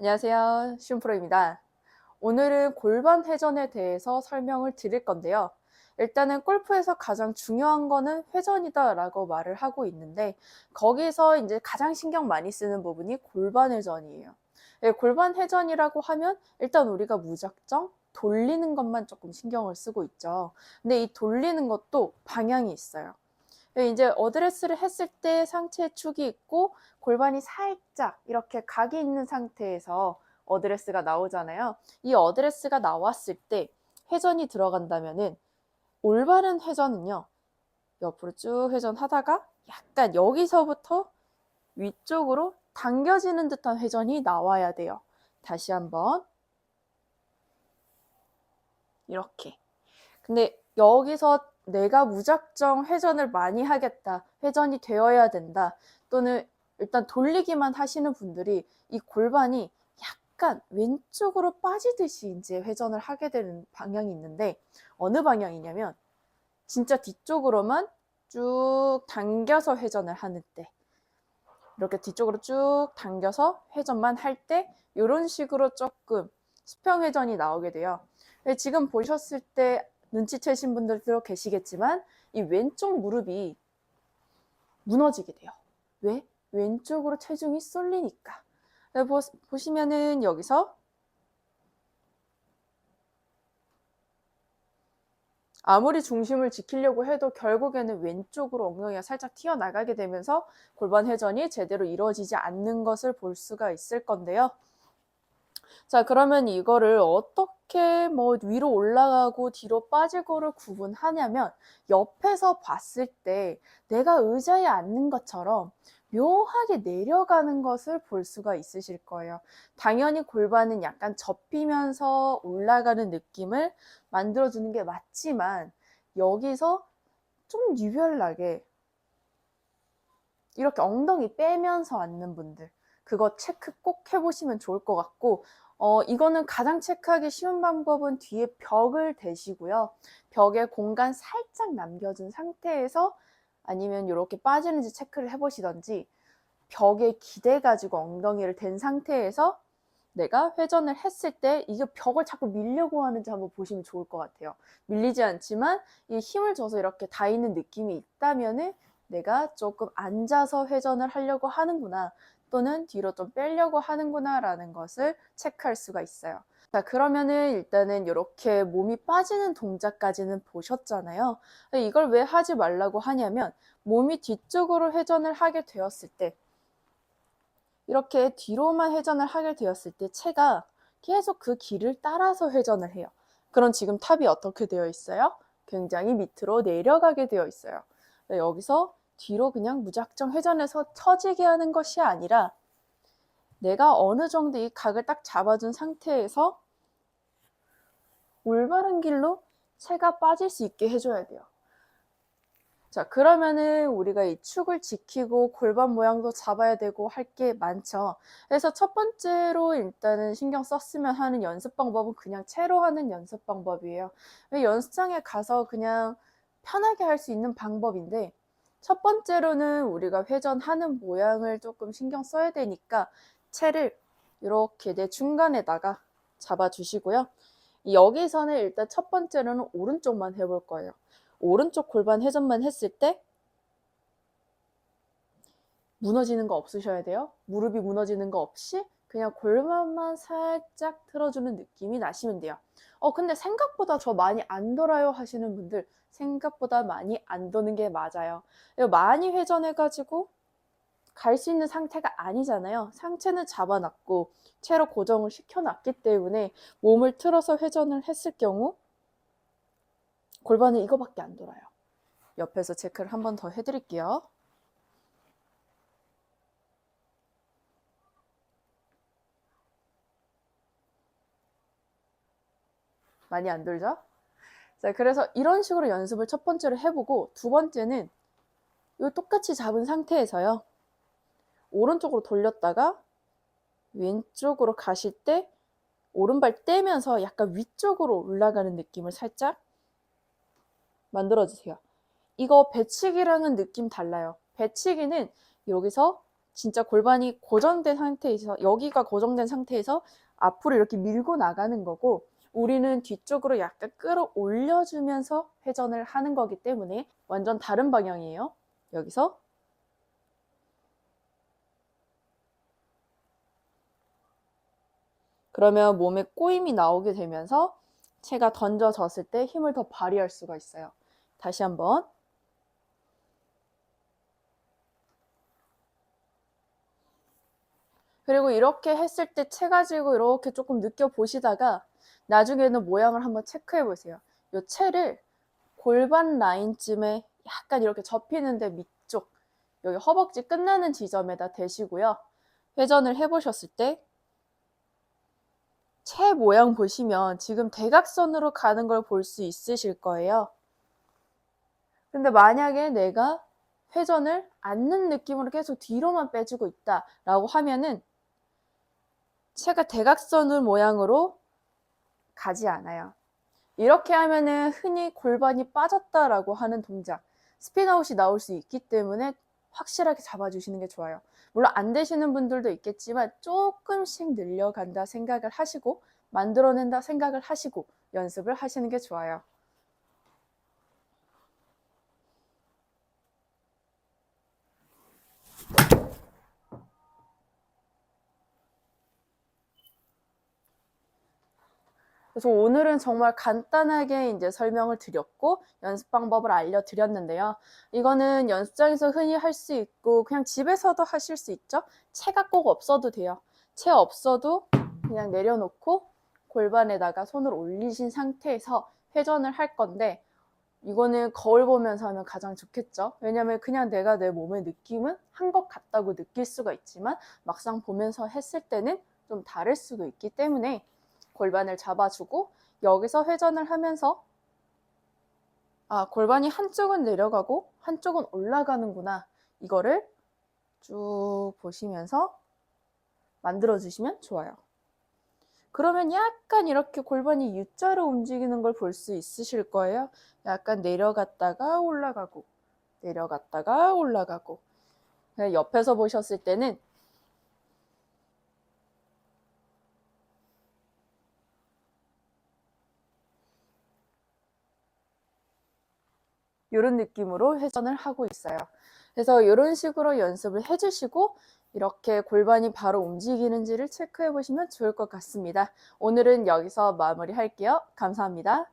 안녕하세요. 슌프로입니다. 오늘은 골반 회전에 대해서 설명을 드릴 건데요. 일단은 골프에서 가장 중요한 거는 회전이다 라고 말을 하고 있는데 거기서 이제 가장 신경 많이 쓰는 부분이 골반 회전이에요. 예, 골반 회전이라고 하면 일단 우리가 무작정 돌리는 것만 조금 신경을 쓰고 있죠. 근데 이 돌리는 것도 방향이 있어요. 예, 이제 어드레스를 했을 때 상체 축이 있고 골반이 살짝 이렇게 각이 있는 상태에서 어드레스가 나오잖아요. 이 어드레스가 나왔을 때 회전이 들어간다면은 올바른 회전은요. 옆으로 쭉 회전하다가 약간 여기서부터 위쪽으로 당겨지는 듯한 회전이 나와야 돼요. 다시 한번. 이렇게. 근데 여기서 내가 무작정 회전을 많이 하겠다. 회전이 되어야 된다. 또는 일단 돌리기만 하시는 분들이 이 골반이 약간 왼쪽으로 빠지듯이 이제 회전을 하게 되는 방향이 있는데 어느 방향이냐면 진짜 뒤쪽으로만 쭉 당겨서 회전을 하는 때 이렇게 뒤쪽으로 쭉 당겨서 회전만 할 때 이런 식으로 조금 수평 회전이 나오게 돼요. 근데 지금 보셨을 때 눈치채신 분들도 계시겠지만 이 왼쪽 무릎이 무너지게 돼요. 왜? 왼쪽으로 체중이 쏠리니까. 네, 보, 보시면은 여기서 아무리 중심을 지키려고 해도 결국에는 왼쪽으로 엉덩이가 살짝 튀어나가게 되면서 골반 회전이 제대로 이루어지지 않는 것을 볼 수가 있을 건데요. 자, 그러면 이거를 어떻게 뭐 위로 올라가고 뒤로 빠지고를 구분하냐면 옆에서 봤을 때 내가 의자에 앉는 것처럼 묘하게 내려가는 것을 볼 수가 있으실 거예요. 당연히 골반은 약간 접히면서 올라가는 느낌을 만들어주는 게 맞지만 여기서 좀 유별나게 이렇게 엉덩이 빼면서 앉는 분들 그거 체크 꼭 해보시면 좋을 것 같고 어, 이거는 가장 체크하기 쉬운 방법은 뒤에 벽을 대시고요. 벽에 공간 살짝 남겨준 상태에서 아니면 이렇게 빠지는지 체크를 해보시던지 벽에 기대가지고 엉덩이를 댄 상태에서 내가 회전을 했을 때 이게 벽을 자꾸 밀려고 하는지 한번 보시면 좋을 것 같아요. 밀리지 않지만 이 힘을 줘서 이렇게 닿이는 느낌이 있다면은 내가 조금 앉아서 회전을 하려고 하는구나 또는 뒤로 좀 빼려고 하는구나 라는 것을 체크할 수가 있어요. 자, 그러면은 일단은 이렇게 몸이 빠지는 동작까지는 보셨잖아요. 이걸 왜 하지 말라고 하냐면 몸이 뒤쪽으로 회전을 하게 되었을 때 이렇게 뒤로만 회전을 하게 되었을 때 채가 계속 그 길을 따라서 회전을 해요. 그럼 지금 탑이 어떻게 되어 있어요? 굉장히 밑으로 내려가게 되어 있어요. 여기서 뒤로 그냥 무작정 회전해서 처지게 하는 것이 아니라 내가 어느 정도 이 각을 딱 잡아준 상태에서 올바른 길로 채가 빠질 수 있게 해줘야 돼요. 자, 그러면은 우리가 이 축을 지키고 골반 모양도 잡아야 되고 할 게 많죠. 그래서 첫 번째로 일단은 신경 썼으면 하는 연습 방법은 그냥 채로 하는 연습 방법이에요. 연습장에 가서 그냥 편하게 할 수 있는 방법인데 첫 번째로는 우리가 회전하는 모양을 조금 신경 써야 되니까 채를 이렇게 내 중간에다가 잡아주시고요. 여기서는 일단 첫 번째로는 오른쪽만 해볼 거예요. 오른쪽 골반 회전만 했을 때 무너지는 거 없으셔야 돼요. 무릎이 무너지는 거 없이 그냥 골반만 살짝 틀어주는 느낌이 나시면 돼요. 어, 근데 생각보다 저 많이 안 돌아요 하시는 분들 생각보다 많이 안 도는 게 맞아요. 많이 회전해가지고 갈 수 있는 상태가 아니잖아요. 상체는 잡아놨고 채로 고정을 시켜놨기 때문에 몸을 틀어서 회전을 했을 경우 골반은 이거밖에 안 돌아요. 옆에서 체크를 한 번 더 해드릴게요. 많이 안 돌죠? 자, 그래서 이런 식으로 연습을 첫 번째로 해보고 두 번째는 이 똑같이 잡은 상태에서요. 오른쪽으로 돌렸다가 왼쪽으로 가실 때 오른발 떼면서 약간 위쪽으로 올라가는 느낌을 살짝 만들어주세요. 이거 배치기랑은 느낌 달라요. 배치기는 여기서 진짜 골반이 고정된 상태에서 여기가 고정된 상태에서 앞으로 이렇게 밀고 나가는 거고 우리는 뒤쪽으로 약간 끌어올려주면서 회전을 하는 거기 때문에 완전 다른 방향이에요. 여기서 그러면 몸에 꼬임이 나오게 되면서 체가 던져졌을 때 힘을 더 발휘할 수가 있어요. 다시 한번. 그리고 이렇게 했을 때 체 가지고 이렇게 조금 느껴보시다가 나중에는 모양을 한번 체크해 보세요. 이 체를 골반 라인쯤에 약간 이렇게 접히는데 밑쪽, 여기 허벅지 끝나는 지점에다 대시고요. 회전을 해보셨을 때 채 모양 보시면 지금 대각선으로 가는 걸 볼 수 있으실 거예요. 근데 만약에 내가 회전을 않는 느낌으로 계속 뒤로만 빼주고 있다라고 하면은 채가 대각선을 모양으로 가지 않아요. 이렇게 하면은 흔히 골반이 빠졌다라고 하는 동작, 스피드아웃이 나올 수 있기 때문에 확실하게 잡아주시는 게 좋아요. 물론 안 되시는 분들도 있겠지만 조금씩 늘려간다 생각을 하시고 만들어낸다 생각을 하시고 연습을 하시는 게 좋아요. 그래서 오늘은 정말 간단하게 이제 설명을 드렸고 연습 방법을 알려드렸는데요. 이거는 연습장에서 흔히 할 수 있고 그냥 집에서도 하실 수 있죠. 채가 꼭 없어도 돼요. 채 없어도 그냥 내려놓고 골반에다가 손을 올리신 상태에서 회전을 할 건데 이거는 거울 보면서 하면 가장 좋겠죠. 왜냐면 그냥 내가 내 몸의 느낌은 한 것 같다고 느낄 수가 있지만 막상 보면서 했을 때는 좀 다를 수도 있기 때문에 골반을 잡아주고 여기서 회전을 하면서 아, 골반이 한쪽은 내려가고 한쪽은 올라가는구나. 이거를 쭉 보시면서 만들어 주시면 좋아요. 그러면 약간 이렇게 골반이 U자로 움직이는 걸 볼 수 있으실 거예요. 약간 내려갔다가 올라가고, 내려갔다가 올라가고. 옆에서 보셨을 때는 이런 느낌으로 회전을 하고 있어요. 그래서 이런 식으로 연습을 해주시고 이렇게 골반이 바로 움직이는지를 체크해 보시면 좋을 것 같습니다. 오늘은 여기서 마무리할게요. 감사합니다.